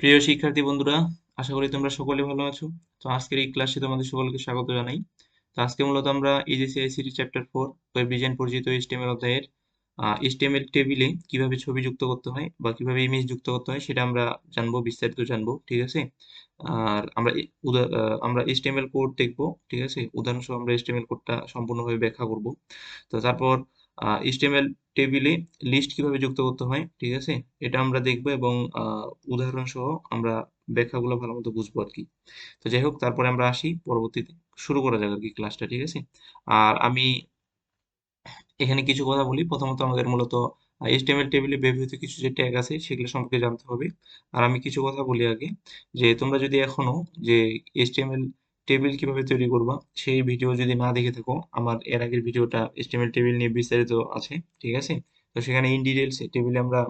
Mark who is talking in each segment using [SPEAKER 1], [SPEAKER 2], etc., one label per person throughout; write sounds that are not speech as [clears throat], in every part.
[SPEAKER 1] প্রিয় শিক্ষার্থী বন্ধুরা, আশা করি তোমরা সকলে ভালো আছো। তো আজকের এই ক্লাসে তোমাদের সকলকে স্বাগত জানাই। তো আজকে মূলত আমরা EGC ICT chapter four web design পরিচিত এইচটিএমএল অধ্যায়ের এইচটিএমএল টেবিলে কীভাবে ছবি যুক্ত করতে হয় বা কীভাবে ইমেজ যুক্ত করতে হয় সেটা আমরা জানব, বিস্তারিত জানব, ঠিক আছে? আর আমরা আমরা এইচটিএমএল কোড দেখব, ঠিক আছে? উদাহরণসহ আমরা এইচটিএমএল কোডটা সম্পূর্ণভাবে ব্যাখ্যা করব। তো তারপর এইচটিএমএল টেবিলে লিস্ট কীভাবে যুক্ত করতে হয়, ঠিক আছে? এটা আমরা দেখব এবং উদাহরণ সহ আমরা ব্যাখ্যাগুলো ভালো মতো বুঝব আর কি। তো যাই হোক, তারপরে আমরা আসি, পরবর্তীতে শুরু করা যাক আর কি ক্লাসটা ঠিক আছে? আর আমি এখানে কিছু কথা বলি। প্রথমত আমাদের মূলত এইচটিএমএল টেবিলে ব্যবহৃত কিছু যে ট্যাগ আছে, সেগুলো সম্পর্কে জানতে হবে। আর আমি কিছু কথা বলি আগে, যে তোমরা যদি এখনও যে এইচটিএমএল টেবিল কীভাবে তৈরি করবা, সেই ভিডিও যদি না দেখে থাকো, আমার এর আগের ভিডিওটা এইচটিএমএল টেবিল নিয়ে বিস্তারিত আছে, ঠিক আছে? তো সেখানে ইন ডিটেলস টেবিলে আমরা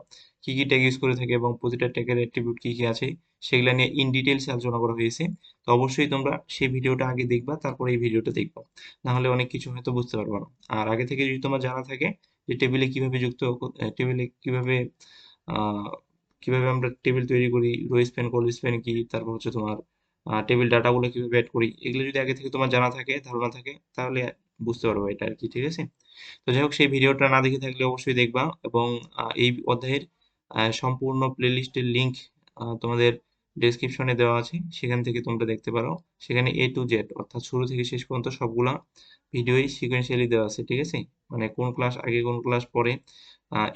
[SPEAKER 1] কি কি ট্যাগ ইউজ করে থাকি এবং প্রতিটা ট্যাগের অ্যাট্রিবিউট কি কি আছে, সেগুলো নিয়ে ইন ডিটেলস আলোচনা করা হয়েছে। তো অবশ্যই তোমরা সেই ভিডিওটা আগে দেখবা, তারপরে এই ভিডিওটা দেখবা। না হলে অনেক কিছু হয়তো বুঝতে পারবা না। আর আগে থেকে যদি তোমার জানা থাকে যে টেবিলে কীভাবে যুক্ত টেবিলে কীভাবে কীভাবে আমরা টেবিল তৈরি করি রো স্প্যান কল স্প্যান কি, তারপর হচ্ছে তোমার টেবিল ডাটাগুলো কীভাবে অ্যাড করি, এগুলো যদি আগে থেকে তোমার জানা থাকে, ধারণা থাকে, তাহলে বুঝতে পারব এটা আর কি, ঠিক আছে? তো যাই হোক, সেই ভিডিওটা না দেখে থাকলে অবশ্যই দেখবা এবং এই অধ্যায়ের সম্পূর্ণ প্লেলিস্টের লিংক তোমাদের ডেসক্রিপশনে দেওয়া আছে, সেখান থেকে তোমরা দেখতে পারো। সেখানে এ টু জেড অর্থাৎ শুরু থেকে শেষ পর্যন্ত সবগুলা ভিডিওই সিকোয়েন্সিয়ালি দেওয়া আছে, ঠিক আছে? মানে কোন ক্লাস আগে, কোন ক্লাস পরে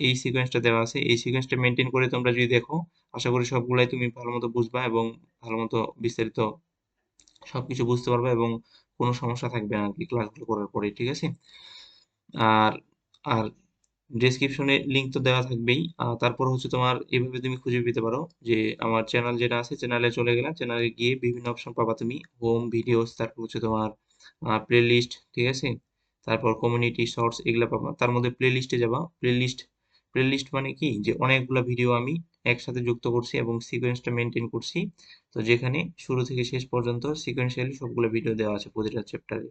[SPEAKER 1] এই সিকোয়েন্সটা দেওয়া আছে। এই সিকোয়েন্সটা মেনটেন করে তোমরা যদি দেখো, আশা করি সবগুলাই তুমি ভালো মতো বুঝবা এবং ভালো মতো বিস্তারিত সবকিছু বুঝতে পারবে এবং কোনো সমস্যা থাকবে না কি ক্লাসগুলো করার পরে, ঠিক আছে? আর আর ডেসক্রিপশনে লিঙ্ক তো দেওয়া থাকবেই। তারপর হচ্ছে তোমার এভাবে তুমি খুঁজে পেতে পারো যে আমার চ্যানেল যেটা আছে চ্যানেলে চলে গেলে চ্যানেলে গিয়ে বিভিন্ন অপশন পাবা তুমি। হোম ভিডিওস তারপর হচ্ছে তোমার প্লে লিস্ট ঠিক আছে? তারপর কমিউনিটি শর্টস এগুলো পাবা। তার মধ্যে প্লে লিস্টে যাবা। প্লে লিস্ট প্লে লিস্ট মানে কি? যে অনেকগুলো ভিডিও আমি একসাথে যুক্ত করছি এবং সিকোয়েন্সটা মেনটেন করছি। তো যেখানে শুরু থেকে শেষ পর্যন্ত সিকোয়েন্সিয়ালি সবগুলো ভিডিও দেওয়া আছে প্রতিটা চ্যাপ্টারে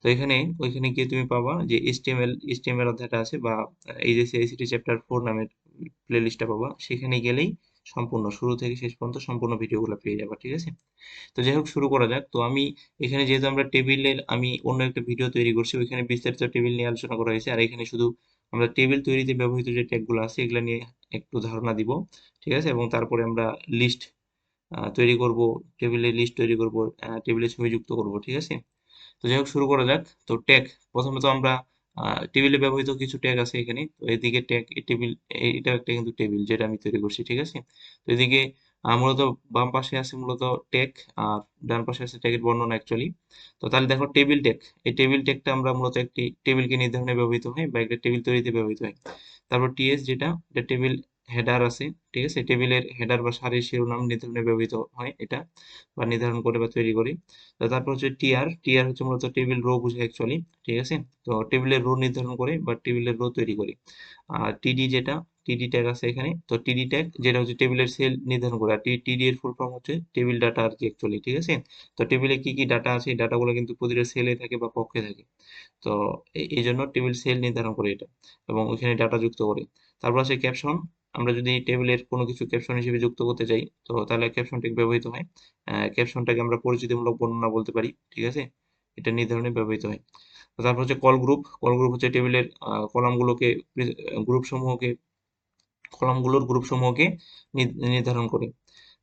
[SPEAKER 1] তো এখানে, ওইখানে গিয়ে তুমি পাবা যে এইচটিএমএল এইচটিএমএল অধ্যায়টা আছে বা এই যে সিআইসিটি চ্যাপ্টার ফোর নামের প্লে লিস্টটা পাবা, সেখানে গেলেই সম্পূর্ণ, শুরু থেকে শেষ পর্যন্ত সম্পূর্ণ ভিডিওগুলো পেয়ে যাবা, ঠিক আছে? তো যাই হোক, শুরু করা যাক। তো আমি এখানে যেহেতু আমরা টেবিলের আমি অন্য একটা ভিডিও তৈরি করছি, ওইখানে বিস্তারিত টেবিল নিয়ে আলোচনা করা হয়েছে। আর এখানে শুধু আমরা টেবিল তৈরিতে ব্যবহৃত যে ট্যাগগুলো আছে, এগুলো নিয়ে একটু ধারণা দিব, ঠিক আছে? এবং তারপরে আমরা লিস্ট তৈরি করব টেবিলে লিস্ট তৈরি করব টেবিলে ছবি যুক্ত করব, ঠিক আছে? তো যাই হোক, শুরু করা যাক। তো ট্যাগ প্রথমত আমরা টেবিলে ব্যবহৃত কিছু ট্যাগ আছে এখানে। তো এদিকে ট্যাগ টেবিল এটা একটা কিন্তু টেবিল যেটা আমি তৈরি করছি, ঠিক আছে? তো এদিকে মূলত বাম পাশে আছে মূলত টেক আর ডান পাশে আছে ট্যাগের বর্ণনা অ্যাকচুয়ালি তো তাহলে দেখো টেবিল টেক এই টেবিল টেকটা আমরা মূলত একটি টেবিলকে নির্ধারণে ব্যবহৃত হয় বা একটা টেবিল তৈরিতে ব্যবহৃত হয়। তারপর টিএস যেটা, এটা টেবিল হেডার আছে, ঠিক আছে? টেবিলের হেডার বা সারির শিরোনাম নির্ধারণে ব্যবহৃত হয় এটা, বা নির্ধারণ করে বা তৈরি করি। তো তারপর হচ্ছে টিআর টিআর হচ্ছে মূলত টেবিল রো বুঝে অ্যাকচুয়ালি ঠিক আছে? তো টেবিলের রো নির্ধারণ করে বা টেবিলের রো তৈরি করি। আর টিডি যেটা টিডি ট্যাগ আছে এখানে। তো টিডি ট্যাগ যেটা হচ্ছে টেবিলের সেল নির্ধারণ করে। টিডি এর ফুল ফর্ম হচ্ছে টেবিল ডাটা আর কি অ্যাকচুয়ালি ঠিক আছে? তো টেবিলে কি কি ডাটা আছে? ডাটাগুলো কিন্তু প্রতিটা সেলে থাকে বা কক্ষে থাকে। তো এই জন্য টেবিল সেল নির্ধারণ করে এটা এবং ওইখানে ডাটা যুক্ত করে। তারপর আছে ক্যাপশন আমরা যদি টেবিলের কোনো কিছু ক্যাপশন হিসেবে যুক্ত করতে চাই, তো তাহলে ক্যাপশন ট্যাগ ব্যবহৃত হয়। ক্যাপশনটাকে আমরা পরিচিতিমূলক বর্ণনা বলতে পারি, ঠিক আছে? এটা নির্ধারণে ব্যবহৃত হয়। তারপর হচ্ছে কল গ্রুপ কল গ্রুপ হচ্ছে টেবিলের কলামগুলোকে গ্রুপ সমূহকে কলামগুলোর গ্রুপ সমূহকে নির্ধারণ করে।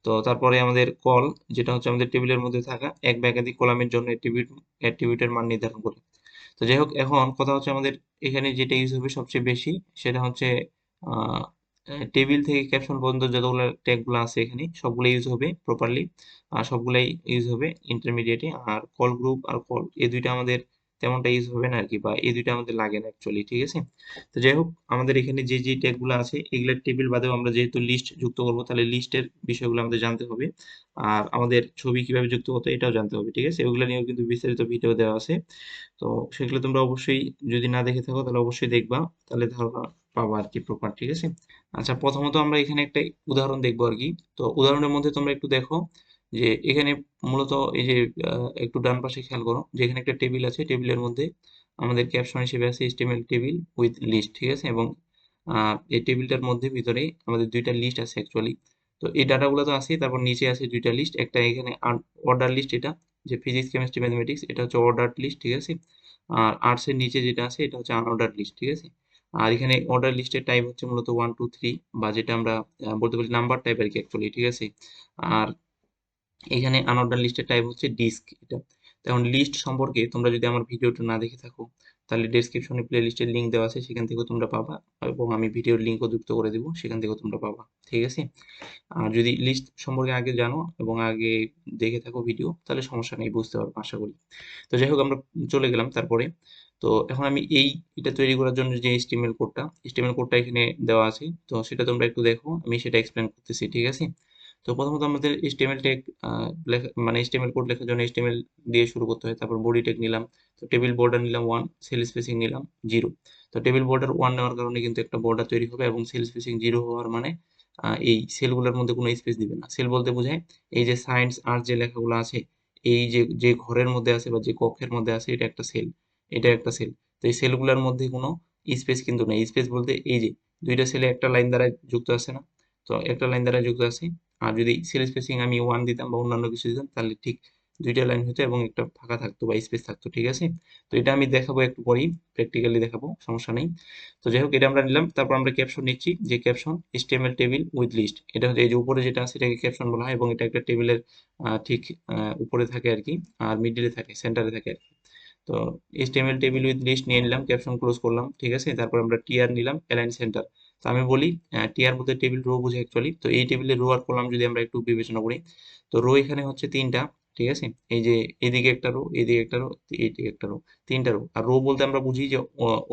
[SPEAKER 1] তো তারপরে আমাদের কল, যেটা হচ্ছে আমাদের টেবিলের মধ্যে থাকা, এক বা একাধিক কলামের জন্য অ্যাট্রিবিউট অ্যাট্রিবিউটের মান নির্ধারণ করে। তো যাই হোক, এখন কথা হচ্ছে আমাদের এখানে যেটা ইউজ হবে সবচেয়ে বেশি, সেটা হচ্ছে টেবিল থেকে ক্যাপশন পর্যন্ত যতগুলো ট্যাগগুলো আছে এখানে সবগুলো ইউজ হবে প্রপারলি আর সবগুলাই ইউজ হবে ইন্টারমিডিয়েটে আর কল গ্রুপ আর কল এই দুইটা আমাদের তেমনটা ইউজ হবে না আর কি বা এই দুইটা আমাদের লাগে না অ্যাকচুয়ালি ঠিক আছে? তো যাই হোক, আমাদের এখানে যে যে ট্যাগগুলো আছে এগুলোর টেবিল বাদেও আমরা যেহেতু লিস্ট যুক্ত করব, তাহলে লিস্টের বিষয়গুলো আমাদের জানতে হবে। আর আমাদের ছবি কীভাবে যুক্ত করতে এটাও জানতে হবে, ঠিক আছে? ওগুলো নিয়েও কিন্তু বিস্তারিত ভিডিও দেওয়া আছে। তো সেগুলো তোমরা অবশ্যই যদি না দেখে থাকো, তাহলে অবশ্যই দেখবা, তাহলে ধারণা পাবো আর কি প্রপার ঠিক আছে? আচ্ছা প্রথমত আমরা এখানে একটা উদাহরণ দেখব আর কি তো উদাহরণের মধ্যে তোমরা একটু দেখো যে এখানে মূলত এই যে একটু ডান পাশে খেয়াল করো, যে এখানে একটা টেবিল আছে, টেবিলের মধ্যে আমাদের ক্যাপশন হিসেবে আছে HTML টেবিল উইথ লিস্ট ঠিক আছে? এবং এই টেবিলটার মধ্যে ভিতরে আমাদের দুইটা লিস্ট আছে অ্যাকচুয়ালি তো এই ডাটাগুলো তো আছে তারপর নিচে আছে দুইটা লিস্ট একটা এখানে অর্ডার লিস্ট এটা, যে ফিজিক্স কেমিস্ট্রি ম্যাথমেটিক্স এটা হচ্ছে অর্ডার লিস্ট ঠিক আছে? আর আর্টসের নিচে যেটা আছে, এটা হচ্ছে আনঅর্ডার লিস্ট ঠিক আছে? আর এখানে অর্ডার লিস্টের টাইপ হচ্ছে মূলত ওয়ান টু থ্রি বা যেটা আমরা বলতে পারি নাম্বার টাইপ আর কি অ্যাকচুয়ালি ঠিক আছে? আর এখানে আনঅর্ডার লিস্টের টাইপ হচ্ছে ডিস্ক এটা। এখন লিস্ট সম্পর্কে তোমরা যদি আমার ভিডিওটা না দেখে থাকো, তাহলে ডেসক্রিপশনে প্লে লিস্টের লিঙ্ক দেওয়া আছে, সেখান থেকেও তোমরা পাবা এবং আমি ভিডিওর লিঙ্কও যুক্ত করে দেবো, সেখান থেকেও তোমরা পাবা, ঠিক আছে? আর যদি লিস্ট সম্পর্কে আগে জানো এবং আগে দেখে থাকো ভিডিও, তাহলে সমস্যা নেই, বুঝতে পারব আশা করি। তো যাই হোক, আমরা চলে গেলাম তারপরে। তো এখন আমি এই এটা তৈরি করার জন্য যে HTML কোডটা HTML কোডটা এখানে দেওয়া আছে, তো সেটা তোমরা একটু দেখো, আমি সেটা এক্সপ্লেন করতেছি, ঠিক আছে? তো প্রথমত আমাদের HTML লেখা মানে HTML কোড লেখার জন্য HTML দিয়ে শুরু করতে হয়। তারপর বডি ট্যাগ নিলাম। তো টেবিল বর্ডার নিলাম ওয়ান সেল স্পেসিং নিলাম জিরো তো টেবিল বর্ডার ওয়ান নেওয়ার কারণে কিন্তু একটা বর্ডার তৈরি হবে এবং সেল স্পেসিং জিরো হওয়ার মানে এই সেলগুলোর মধ্যে কোনো স্পেস দিবে না। সেল বলতে বোঝায় এই যে সায়েন্স আর্টস যে লেখাগুলো আছে, এই যে যে ঘরের মধ্যে আছে বা যে কক্ষের মধ্যে আছে, এটা একটা সেল এটা একটা সেল তো এই সেলগুলোর মধ্যে কোনো স্পেস কিন্তু নেই। স্পেস বলতে এই যে, দুইটা সেলে একটা লাইন দ্বারা যুক্ত আছে না? তো একটা লাইন দ্বারা যুক্ত আছে। আর যদি সেল স্পেসিং আমি ওয়ান দিতাম বা অন্যান্য কিছু দিতাম, তাহলে ঠিক দুইটা লাইন হতো এবং একটা ফাঁকা থাকতো বা স্পেস থাকতো, ঠিক আছে? তো এটা আমি দেখাবো একটু পরেই প্র্যাকটিক্যালি দেখাবো, সমস্যা নেই। তো যাই হোক, এটা আমরা নিলাম। তারপর আমরা ক্যাপশন নিচ্ছি, যে caption HTML table with list এটা হচ্ছে এই যে উপরে যেটা আছে, এটাকে ক্যাপশন বলা হয় এবং এটা একটা টেবিলের ঠিক উপরে থাকে আর কি, আর মিডিলে থাকে সেন্টারে থাকে আর কি। তো HTML টেবিল উইথ লিস্ট নিয়ে নিলাম ক্যাপশন ক্লোজ করলাম, ঠিক আছে? তারপর আমরা টিআর নিলাম অ্যালাইন সেন্টার তো আমি বলি টিআর বলতে টেবিল রো বুঝে অ্যাকচুয়ালি তো এই টেবিলের রো আর কলাম যদি আমরা একটু বিবেচনা করি, তো রো এখানে হচ্ছে তিনটা, ঠিক আছে? এই যে এদিকে একটা রো এদিকে একটা রো এইদিকে একটা রো তিনটা রো আর রো বলতে আমরা বুঝি যে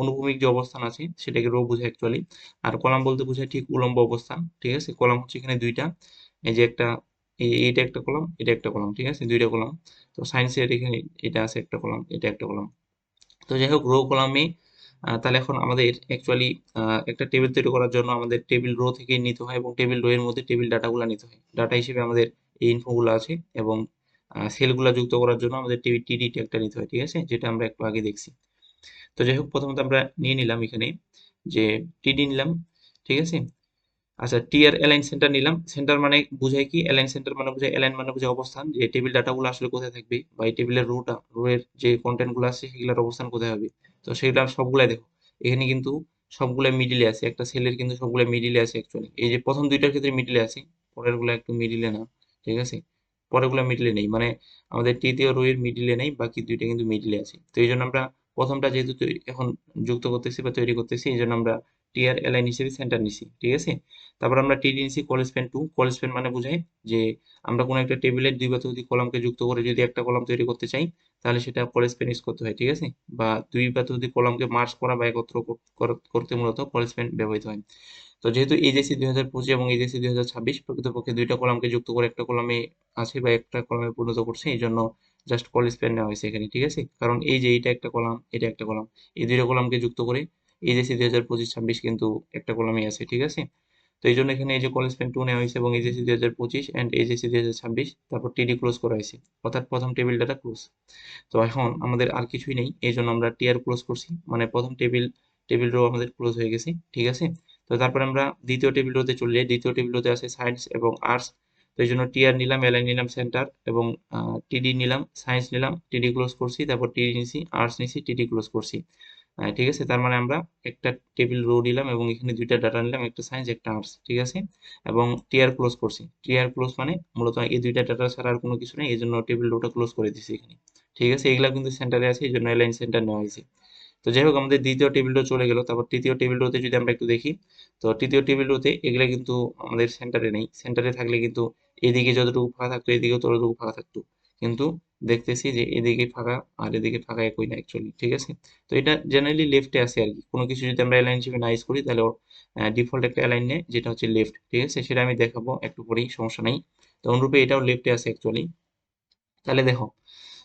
[SPEAKER 1] অনুভূমিক যে অবস্থান আছে, সেটাকে রো বুঝে অ্যাকচুয়ালি আর কলাম বলতে বোঝায় ঠিক উলম্ব অবস্থান, ঠিক আছে? কলাম হচ্ছে এখানে দুইটা, এই যে একটা, এই, এইটা একটা কলাম এটা একটা কলাম ঠিক আছে? দুইটা কলাম তো সায়েন্সের এখানে এটা আছে একটা কলাম এটা একটা কলাম তো যাই হোক রো কলামে তাহলে এখন আমাদের অ্যাকচুয়ালি একটা টেবিল তৈরি করার জন্য আমাদের টেবিল রো থেকে নিতে হয় এবং টেবিল রো এর মধ্যে টেবিল ডাটাগুলো নিতে হয়। ডাটা হিসেবে আমাদের এই ইনফোগুলো আছে এবং সেলগুলো যুক্ত করার জন্য আমাদের টেবিল টিডি ট্যাগটা নিতে হয়, ঠিক আছে? যেটা আমরা একটু আগে দেখছি। তো যাই হোক, প্রথমত আমরা নিয়ে নিলাম এখানে যে টিডি নিলাম, ঠিক আছে? আচ্ছা টিয়ার অ্যালাইন সেন্টার নিলাম। সেন্টার মানে বোঝায় কি? অ্যালাইন সেন্টার মানে বোঝায় অ্যালাইন মানে বোঝায় অবস্থান। যে টেবিল ডাটাগুলো আসলে কোথায় থাকবে বা এই টেবিলের রোটা রো এর যে কন্টেন্টগুলো আছে সেগুলোর অবস্থান কোথায় হবে? তো সেগুলো সবগুলাই দেখো। এখানে কিন্তু সবগুলো মিডিলে আছে। একটা সেলের কিন্তু সবগুলো মিডিলে আছে অ্যাকচুয়ালি এই যে প্রথম দুইটার ক্ষেত্রে মিডিলে আছে পরেরগুলো একটু মিডিলে না, ঠিক আছে? পরেরগুলো মিডিলে নেই। মানে আমাদের তৃতীয় রো এর মিডিলে নেই, বাকি দুইটা কিন্তু মিডিলে আছে। তো এই জন্য আমরা প্রথমটা যেহেতু এখন যুক্ত করতেছি বা তৈরি করতেছি এই জন্য আমরা টিয়ার অ্যালাইন হিসেবে সেন্টার নিছি, ঠিক আছে? তারপর আমরা টিডি নিছি col span two col span মানে বোঝায় যে আমরা কোনো একটা টেবিলের দুই বা ততোধিক কলামকে যুক্ত করে যদি একটা কলাম তৈরি করতে চাই তাহলে সেটা কল স্প্যান ইউজ করতে হয়, ঠিক আছে? বা দুই বা ততোধিক কলামকে মার্জ করা বা একত্র কর- কর- করতে মূলত কল স্প্যান ব্যবহৃত হয়। তো যেহেতু এইচএসসি দুই হাজার পঁচিশ এবং এইচএসসি দুই হাজার ছাব্বিশ প্রকৃতপক্ষে দুইটা কলামকে যুক্ত করে একটা কলামে আছে বা একটা কলামে পরিণত করছে, এই জন্য জাস্ট কল স্প্যান নেওয়া হয়েছে এখানে, ঠিক আছে? কারণ এই যে এইটা একটা কলাম এটা একটা কলাম এই দুইটা কলামকে যুক্ত করে এইচএসসি দুই হাজার পঁচিশ ছাব্বিশ কিন্তু একটা কলামই আছে, ঠিক আছে? তো এই জন্য এখানে এই যে কলেজ পেন টু নেওয়া হয়েছে এবং এইচএসসি দুই হাজার পঁচিশ অ্যান্ড এইচএসসি দুই হাজার ছাব্বিশ, তারপর টিডি ক্লোজ করা হয়েছে। অর্থাৎ প্রথম টেবিল ডাটা ক্লোজ তো এখন আমাদের আর কিছুই নেই, এই জন্য আমরা টিআর ক্লোজ করছি। মানে প্রথম টেবিল টেবিল রো আমাদের ক্লোজ হয়ে গেছে, ঠিক আছে? তো তারপর আমরা দ্বিতীয় টেবিল রোতে চলে যাই। দ্বিতীয় টেবিল রোতে আছে সায়েন্স এবং আর্টস তো এই জন্য টিআর নিলাম এলআই নিলাম সেন্টার এবং টিডি নিলাম সায়েন্স নিলাম টিডি ক্লোজ করছি, তারপর টিডি নিছি আর্টস নিছি টিডি ক্লোজ করছি। ঠিক আছে? তার মানে আমরা একটা টেবিল রো নিলাম এবং এখানে দুইটা ডাটা নিলাম, একটা সায়েন্স একটা আর্টস ঠিক আছে? এবং টিআর ক্লোজ করছি। টিআর ক্লোজ মানে মূলত এই দুইটা ডাটা ছাড়া আর কোনো কিছু নেই, এই জন্য টেবিল রোটা ক্লোজ করে দিছি এখানে। ঠিক আছে? এগুলা কিন্তু সেন্টারে আছে, এই জন্য এলাইন সেন্টার নেওয়া হয়েছে। তো যাই হোক, আমাদের দ্বিতীয় টেবিল রো চলে গেল। তারপর তৃতীয় টেবিল রোতে যদি আমরা একটু দেখি, তো তৃতীয় টেবিল রোতে এগুলা কিন্তু আমাদের সেন্টারে নেই। সেন্টারে থাকলে কিন্তু এদিকে যতটুকু ফাঁকা থাকতো, এদিকেও ততটুকু ফাঁকা থাকতো। কিন্তু দেখতেছি যে এদিকে ফাঁকা আর এদিকে ফাঁকা একই না অ্যাকচুয়ালি ঠিক আছে? তো এটা জেনারেলি লেফটে আছে আর কি কোনো কিছু যদি আমরা অ্যালাইন হিসেবে না ইউজ করি, তাহলে ওর ডিফল্ট একটা অ্যালাইন নেয়, যেটা হচ্ছে লেফট ঠিক আছে? সেটা আমি দেখাবো একটু পরেই, সমস্যা নেই। তো অনুরূপে এটাও লেফটে আছে অ্যাকচুয়ালি তাহলে দেখো,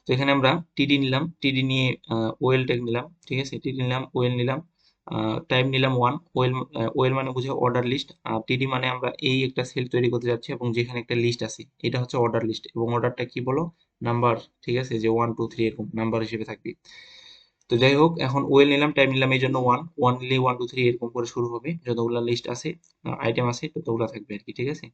[SPEAKER 1] তো এখানে আমরা টিডি নিলাম টিডি নিয়ে ওয়েল ট্যাগ নিলাম, ঠিক আছে? টিডি নিলাম ওয়েল নিলাম টাইম নিলাম ওয়ান ওয়েল ওয়েল মানে বুঝে অর্ডার লিস্ট আর টিডি মানে আমরা এই একটা সেল তৈরি করতে যাচ্ছি এবং যেখানে একটা লিস্ট আছে, এটা হচ্ছে অর্ডার লিস্ট এবং অর্ডারটা কি বলো? নাম্বার, ঠিক আছে? যে ওয়ান টু থ্রি এরকম নাম্বার হিসেবে থাকবে। তো যাই হোক, এখন ওয়েল নিলাম টাইম নিলাম এই জন্য ওয়ান ওয়ান নিলে ওয়ান টু থ্রি এরকম করে শুরু হবে। যতগুলো লিস্ট আছে আইটেম আছে, ততগুলো থাকবে আর কি, ঠিক আছে?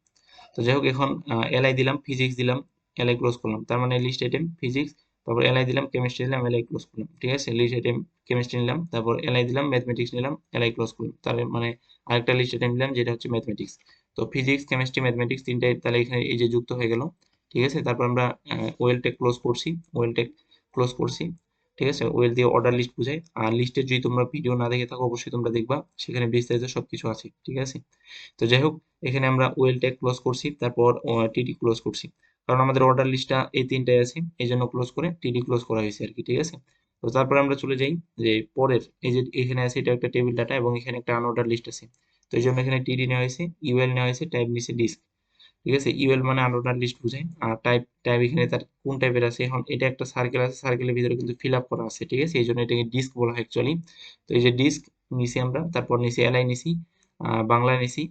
[SPEAKER 1] তো যাই হোক, এখন এলআই দিলাম ফিজিক্স দিলাম এলআই ক্লোজ করলাম। তার মানে লিস্ট আইটেম ফিজিক্স তারপর এলআই দিলাম কেমিস্ট্রি দিলাম এলআই ক্লোজ করলাম, ঠিক আছে? লিস্ট আইটেম কেমিস্ট্রি নিলাম, তারপর এলআই দিলাম ম্যাথমেটিক্স নিলাম এলআই ক্লোজ করলাম। তার মানে আরেকটা লিস্ট আইটেম দিলাম যেটা হচ্ছে ম্যাথমেটিক্স তো ফিজিক্স কেমিস্ট্রি ম্যাথমেটিক্স তিনটাই তাহলে এখানে এই যে যুক্ত হয়ে গেল। ঠিক আছে? তারপর আমরা ওয়েল টেক ক্লোজ করছি ওয়েল টেক ক্লোজ করছি, ঠিক আছে? ওয়েল দিয়ে অর্ডার লিস্ট বুঝাই। আর লিস্টে যদি তোমরা ভিডিও না দেখে থাকো, অবশ্যই তোমরা দেখবা, সেখানে বিস্তারিত সবকিছু আছে, ঠিক আছে? তো যাই হোক, এখানে আমরা ওয়েল টেক ক্লোজ করছি, তারপর টিডি ক্লোজ করছি। কারণ আমাদের অর্ডার লিস্টটা এই তিনটাই আছে এই জন্য ক্লোজ করে টিডি ক্লোজ করা হয়েছে আর কি, ঠিক আছে? তো তারপর আমরা চলে যাই, যে পরের, এই যে এখানে আছে, এটা একটা টেবিল ডাটা এবং এখানে একটা আনঅর্ডার লিস্ট আছে। তো এই জন্য এখানে টিডি নেওয়া হয়েছে ইউএল নেওয়া হয়েছে টাইপ নিচে ডিস্ক ঠিক আছে? ইউএল মানে আনঅর্ডার লিস্ট বোঝায় আর টাইপ টাইপ এখানে তার কোন টাইপের আছে? এখন এটা একটা সার্কেল আছে। সার্কেলের ভিতরে কিন্তু ফিল আপ করা আছে, ঠিক আছে? এই জন্য এটাকে ডিস্ক বলা হয় অ্যাকচুয়ালি তো এই যে ডিস্ক নিছি আমরা, তারপর নিছি এলআই নিছি বাংলা নিছি,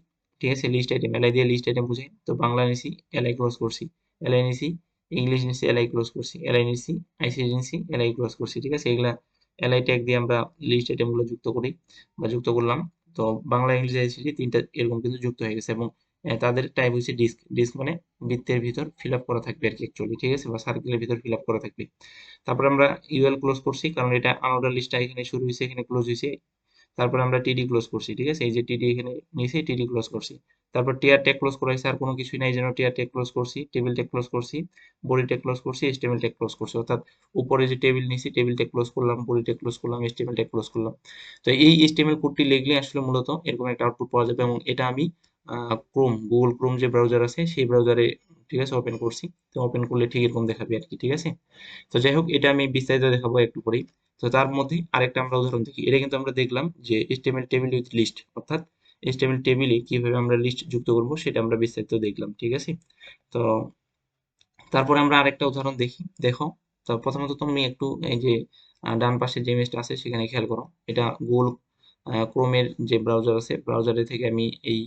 [SPEAKER 1] ঠিক আছে? লিস্ট আইটেম এলআই দিয়ে লিস্ট আইটেম বোঝায় তো বাংলা নিছি এলআই ক্লোজ করছি। এলআই নিছি ইংলিশ নিছি এলআই ক্লোজ করছি। এলআই নিছি আইসিডি নিছি এলআই ক্লোজ করছি, ঠিক আছে? এগুলা এলআই ট্যাগ দিয়ে আমরা লিস্ট আইটেমগুলো যুক্ত করি বা যুক্ত করলাম। তো বাংলা ইংলিশ আইসিডি তিনটা এরকম কিন্তু যুক্ত হয়ে গেছে এবং তাদের টাইপ হচ্ছে ডিস্ক ডিস্ক মানে বৃত্তের ভিতর ফিল আপ করা থাকবে আর কি অ্যাকচুয়ালি ঠিক আছে? বা সার্কেলের ভিতর ফিল আপ করা থাকবে। তারপর আমরা ইউএল ক্লোজ করছি, কারণ এটা আনঅর্ডার লিস্টটা এখানে শুরু হয়েছে, এখানে ক্লোজ হয়েছে। তারপর আমরা টিডি ক্লোজ করছি, ঠিক আছে? এই যে টিডি এখানে নিচে টিডি ক্লোজ করছি। তারপর টিআর ট্যাগ ক্লোজ করা হয়েছে, আর কোনো কিছুই নাই যেন টিআর ট্যাগ ক্লোজ করছি টেবিল ট্যাগ ক্লোজ করছি বডি ট্যাগ ক্লোজ করছি এস্টিমেল ট্যাগ ক্লোজ করছি। অর্থাৎ উপরে যে টেবিল নিছি টেবিল ট্যাগ ক্লোজ করলাম বডি ট্যাগ ক্লোজ করলাম এস্টিমেল ট্যাগ ক্লোজ করলাম। তো এই এস্টিমেল কোডটি লিখলে আসলে মূলত এরকম একটা আউটপুট পাওয়া যাবে এবং এটা আমি ক্রোম গুগল ক্রোম যে ব্রাউজার আছে, সেই ব্রাউজারে ঠিক আছে ওপেন করছি। তো ওপেন করলে ঠিক এরকম দেখাবে আর কি, ঠিক আছে? তো যাই হোক, এটা আমি বিস্তারিত দেখাবো একটু পরেই। তো তার মধ্যে আরেকটা আমরা উদাহরণ দেখি। এটা কিন্তু আমরা দেখলাম যে এস্টেমেল টেবিল উইথ লিস্ট অর্থাৎ এস্টেমেল টেবিলে কীভাবে আমরা লিস্ট যুক্ত করব, সেটা আমরা বিস্তারিত দেখলাম, ঠিক আছে? তো তারপরে আমরা আরেকটা উদাহরণ দেখি। দেখো, তো প্রথমত তুমি একটু এই যে ডান পাশে যে ইমেজটা আছে, সেখানে খেয়াল করো। এটা গুগল ক্রোমের যে ব্রাউজার আছে ব্রাউজারে থেকে আমি এই